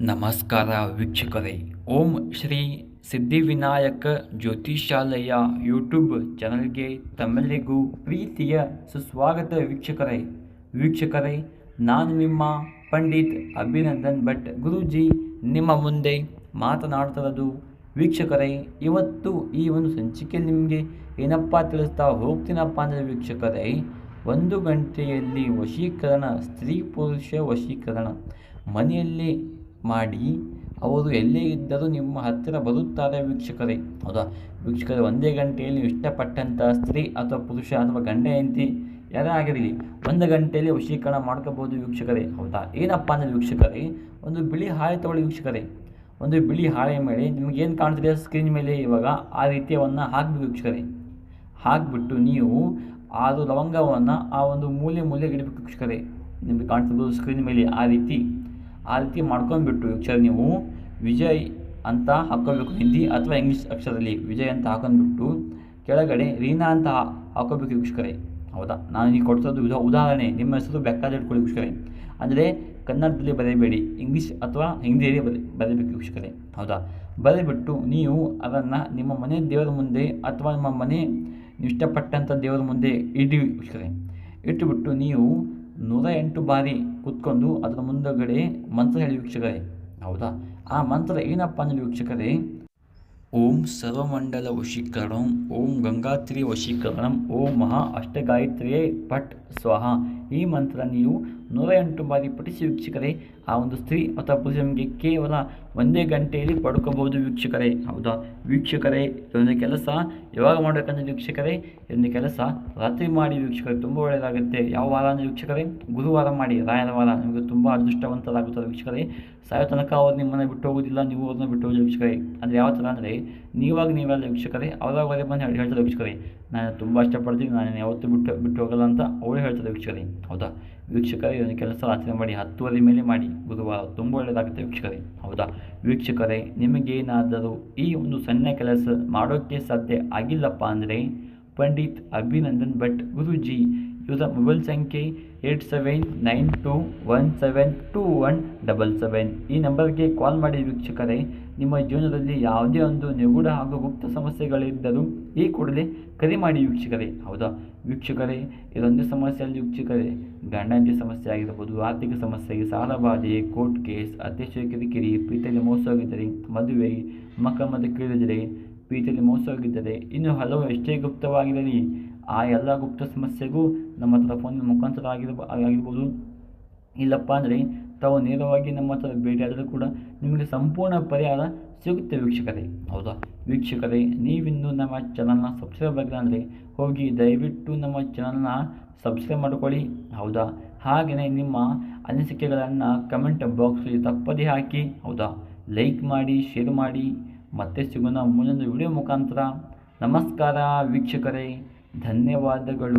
ನಮಸ್ಕಾರ ವೀಕ್ಷಕರೇ. ಓಂ ಶ್ರೀ ಸಿದ್ಧಿವಿನಾಯಕ ಜ್ಯೋತಿಷಾಲಯ ಯೂಟ್ಯೂಬ್ ಚಾನಲ್ಗೆ ತಮ್ಮೆಲ್ಲರಿಗೂ ಪ್ರೀತಿಯ ಸುಸ್ವಾಗತ ವೀಕ್ಷಕರೇ. ವೀಕ್ಷಕರೇ, ನಾನು ನಿಮ್ಮ ಪಂಡಿತ್ ಅಭಿನಂದನ್ ಭಟ್ ಗುರೂಜಿ. ನಿಮ್ಮ ಮುಂದೆ ಮಾತನಾಡ್ತಿರೋದು ವೀಕ್ಷಕರೇ, ಇವತ್ತು ಈ ಒಂದು ಸಂಚಿಕೆಯಲ್ಲಿ ನಿಮಗೆ ಏನಪ್ಪ ತಿಳಿಸ್ತಾ ಹೋಗ್ತೀನಪ್ಪ ಅಂದರೆ ವೀಕ್ಷಕರೇ, ಒಂದು ಗಂಟೆಯಲ್ಲಿ ವಶೀಕರಣ, ಸ್ತ್ರೀ ಪುರುಷ ವಶೀಕರಣ. ಮನೆಯಲ್ಲಿ ಮಾಡಿ ಅವರು ಎಲ್ಲೇ ಇದ್ದರೂ ನಿಮ್ಮ ಹತ್ತಿರ ಬರುತ್ತಾರೆ ವೀಕ್ಷಕರೇ. ಹೌದಾ? ವೀಕ್ಷಕರೇ, ಒಂದೇ ಗಂಟೆಯಲ್ಲಿ ಇಷ್ಟಪಟ್ಟಂಥ ಸ್ತ್ರೀ ಅಥವಾ ಪುರುಷ ಅಥವಾ ಗಂಡ, ಹೆಂಡತಿ ಯಾರೇ ಆಗಿರಲಿ, ಒಂದು ಗಂಟೆಯಲ್ಲಿ ವಶೀಕರಣ ಮಾಡ್ಕೋಬೋದು ವೀಕ್ಷಕರೇ. ಹೌದಾ? ಏನಪ್ಪ ಅಂದರೆ ವೀಕ್ಷಕರೇ, ಒಂದು ಬಿಳಿ ಹಾಳೆ ತಗೊಳ್ಳಿ ವೀಕ್ಷಕರೇ. ಒಂದು ಬಿಳಿ ಹಾಳೆ ಮೇಲೆ ನಿಮಗೇನು ಕಾಣ್ತಿದೆ ಸ್ಕ್ರೀನ್ ಮೇಲೆ ಇವಾಗ? ಆ ರೀತಿಯವನ್ನು ಹಾಕಬೇಕು ವೀಕ್ಷಕರೇ. ಹಾಕಿಬಿಟ್ಟು ನೀವು ಅದು ಲವಂಗವನ್ನು ಆ ಒಂದು ಮೂಲೆ ಮೂಲೆಗೆ ಇಡಬೇಕು ವೀಕ್ಷಕರೇ. ನಿಮಗೆ ಕಾಣ್ತಿರ್ಬೋದು ಸ್ಕ್ರೀನ್ ಮೇಲೆ ಆ ರೀತಿ. ಆ ರೀತಿ ಮಾಡ್ಕೊಂಡ್ಬಿಟ್ಟು ಅಕ್ಷರ ನೀವು ವಿಜಯ್ ಅಂತ ಹಾಕ್ಕೊಬೇಕು ಹಿಂದಿ ಅಥವಾ ಇಂಗ್ಲೀಷ್ ಅಕ್ಷರದಲ್ಲಿ ವಿಜಯ್ ಅಂತ ಹಾಕೊಂಡ್ಬಿಟ್ಟು ಕೆಳಗಡೆ ರೀನಾ ಅಂತ ಹಾಕೋಬೇಕು ವೀಕ್ಷಕರೇ. ಹೌದಾ? ನಾನು ಈಗ ಕೊಡ್ಸೋದು ಉದಾ ಉದಾಹರಣೆ. ನಿಮ್ಮ ಹೆಸರು ಇಟ್ಕೊಳ್ಳಿ ವೀಕ್ಷಕರೇ. ಅಂದರೆ ಕನ್ನಡದಲ್ಲಿ ಬರೆಯಬೇಡಿ. ಇಂಗ್ಲೀಷ್ ಅಥವಾ ಹಿಂದಿಯಲ್ಲಿ ಬರೆ, ಬರೆಯಬೇಕು ವೀಕ್ಷಕರೇ. ಹೌದಾ? ಬರೆದ್ಬಿಟ್ಟು ನೀವು ಅದನ್ನು ನಿಮ್ಮ ಮನೆ ದೇವರ ಮುಂದೆ ಅಥವಾ ನಿಮ್ಮ ಮನೆ ನೀವು ಇಷ್ಟಪಟ್ಟಂಥ ದೇವರ ಮುಂದೆ ಇಡಿ ವೀಕ್ಷಕರೇ. ಇಟ್ಟುಬಿಟ್ಟು ನೀವು ನೂರ ಎಂಟು ಬಾರಿ ಕೂತ್ಕೊಂಡು ಅದರ ಮುಂದಗಡೆ ಮಂತ್ರ ಹೇಳಿ ವೀಕ್ಷಕರೇ. ಹೌದಾ? ಆ ಮಂತ್ರ ಏನಪ್ಪ ಅಂದರೆ ವೀಕ್ಷಕರೇ ಓಂ ಸರ್ವಮಂಡಲ ವಶೀಕರಣಂ, ಓಂ ಗಂಗಾತ್ರಿ ವಶೀಕರಣಂ, ಓಂ ಮಹಾ ಅಷ್ಟಗಾಯತ್ರಿಯೇ ಪಟ್ ಸ್ವಾಹ. ಈ ಮಂತ್ರ ನೀವು ನೂರ ಎಂಟು ಬಾರಿ ಪಠಿಸಿ ವೀಕ್ಷಕರೇ. ಆ ಒಂದು ಸ್ತ್ರೀ ಅಥವಾ ಪುರುಷನಿಗೆ ಕೇವಲ ಒಂದೇ ಗಂಟೆಯಲ್ಲಿ ಪಡ್ಕೋಬಹುದು ವೀಕ್ಷಕರೇ. ಹೌದಾ? ವೀಕ್ಷಕರೇ, ಇದೊಂದು ಕೆಲಸ. ಯಾವಾಗ ಮಾಡಬೇಕಂದ್ರೆ ವೀಕ್ಷಕರೇ? ಇದೊಂದು ಕೆಲಸ. ರಾತ್ರಿ ಮಾಡಿ ವೀಕ್ಷಕರೇ, ತುಂಬ ಒಳ್ಳೆಯದಾಗುತ್ತೆ ಯಾವ ವಾರ ವೀಕ್ಷಕರೇ? ಗುರುವಾರ ಮಾಡಿ, ರಾಯರ ವಾರ. ನಿಮಗೆ ತುಂಬ ಅದೃಷ್ಟವಂತರಾಗುತ್ತದೆ ವೀಕ್ಷಕರೇ. ಸಾಯೋ ತನಕ ಅವ್ರು ನಿಮ್ಮನ್ನು ಬಿಟ್ಟು ಹೋಗೋದಿಲ್ಲ, ನೀವು ಅವ್ರನ್ನ ಬಿಟ್ಟು ಹೋಗೋದಿಲ್ಲ ವೀಕ್ಷಕರೇ. ಅಂದರೆ ಯಾವ ಥರ ಅಂದರೆ, ನೀವಾಗ ನೀವೆಲ್ಲ ವೀಕ್ಷಕರೇ ಅವರಾಗವರೇ ಬಂದು ಹೇಳ್- ಹೇಳ್ತಾರೆ ವೀಕ್ಷಕರೇ. ನಾನು ತುಂಬ ಇಷ್ಟಪಡ್ತೀನಿ, ನಾನು ಯಾವತ್ತೂ ಬಿಟ್ಟು ಬಿಟ್ಟು ಹೋಗಲ್ಲ ಅಂತ ಅವಳು ಹೇಳ್ತಾರೆ ವೀಕ್ಷಕರೇ. ಹೌದಾ? ವೀಕ್ಷಕರೇ ಒಂದು ಕೆಲಸ ಆಚರಣೆ ಮಾಡಿ, ಹತ್ತುವರೆ ಮೇಲೆ ಮಾಡಿ. ಗುರುವಾರ ತುಂಬ ಒಳ್ಳೆಯದಾಗುತ್ತೆ ವೀಕ್ಷಕರೇ. ಹೌದಾ? ವೀಕ್ಷಕರೇ, ನಿಮಗೇನಾದರೂ ಈ ಒಂದು ಸಣ್ಣ ಕೆಲಸ ಮಾಡೋಕ್ಕೆ ಸಾಧ್ಯ ಆಗಿಲ್ಲಪ್ಪ ಅಂದರೆ, ಪಂಡಿತ್ ಅಭಿನಂದನ್ ಭಟ್ ಗುರುಜಿ, ಇವರ ಮೊಬೈಲ್ ಸಂಖ್ಯೆ eight seven nine two one seven two one double seven. ಈ ನಂಬರ್ಗೆ ಕಾಲ್ ಮಾಡಿ ವೀಕ್ಷಕರೇ, ನಿಮ್ಮ ಜೀವನದಲ್ಲಿ ಯಾವುದೇ ಒಂದು ನಿಗೂಢ ಹಾಗೂ ಗುಪ್ತ ಸಮಸ್ಯೆಗಳಿದ್ದರೂ ಈ ಕೂಡಲೇ ಕರೆ ಮಾಡಿ ವೀಕ್ಷಕರೇ. ಹೌದಾ? ವೀಕ್ಷಕರೇ, ಇದೊಂದು ಸಮಸ್ಯೆಯಲ್ಲಿ ವೀಕ್ಷಕರೇ. ಗಂಡನಿಗೆ ಸಮಸ್ಯೆ ಆಗಿರ್ಬೋದು, ಆರ್ಥಿಕ ಸಮಸ್ಯೆ ಸಾಲಬಾಧೆ, ಕೋರ್ಟ್ ಕೇಸ್ ಅಧ್ಯಕ್ಷ ಕಿರಿಕಿರಿ ಪ್ರೀತಿಯಲ್ಲಿ ಮೋಸ ಹೋಗಿದ್ದರೆ ಮದುವೆ, ಮಕ್ಕಳ ಮತ್ತು ಕೇಳಿದರೆ ಮೋಸ ಹೋಗಿದ್ದರೆ ಇನ್ನು ಹಲವು ಎಷ್ಟೇ ಗುಪ್ತವಾಗಿರಲಿ ಆ ಎಲ್ಲ ಗುಪ್ತ ಸಮಸ್ಯೆಗೂ ನಮ್ಮ ಹತ್ರ ಫೋನ್ ಮುಖಾಂತರ ಆಗಿರ್ಬ, ಆಗಿರ್ಬೋದು. ಇಲ್ಲಪ್ಪ ಅಂದರೆ ತಾವು ನೇರವಾಗಿ ನಮ್ಮ ಹತ್ರ ಭೇಟಿಯಾದರೂ ಕೂಡ ನಿಮಗೆ ಸಂಪೂರ್ಣ ಪರಿಹಾರ ಸಿಗುತ್ತೆ ವೀಕ್ಷಕರೇ. ಹೌದಾ? ವೀಕ್ಷಕರೇ, ನೀವಿನ್ನೂ ನಮ್ಮ ಚಾನಲ್ನ ಸಬ್ಸ್ಕ್ರೈಬ್ ಆಗಿಲ್ಲ ಅಂದರೆ ಹೋಗಿ ದಯವಿಟ್ಟು ನಮ್ಮ ಚಾನಲ್ನ ಸಬ್ಸ್ಕ್ರೈಬ್ ಮಾಡ್ಕೊಳ್ಳಿ. ಹೌದಾ? ಹಾಗೆಯೇ ನಿಮ್ಮ ಅನಿಸಿಕೆಗಳನ್ನು ಕಮೆಂಟ್ ಬಾಕ್ಸಲ್ಲಿ ತಪ್ಪದೇ ಹಾಕಿ, ಹೌದಾ? ಲೈಕ್ ಮಾಡಿ ಶೇರ್ ಮಾಡಿ. ಮತ್ತೆ ಸಿಗೋಣ ಮುಂದೊಂದು ವಿಡಿಯೋ ಮುಖಾಂತರ. ನಮಸ್ಕಾರ ವೀಕ್ಷಕರೇ. ಧನ್ಯವಾದಗಳು.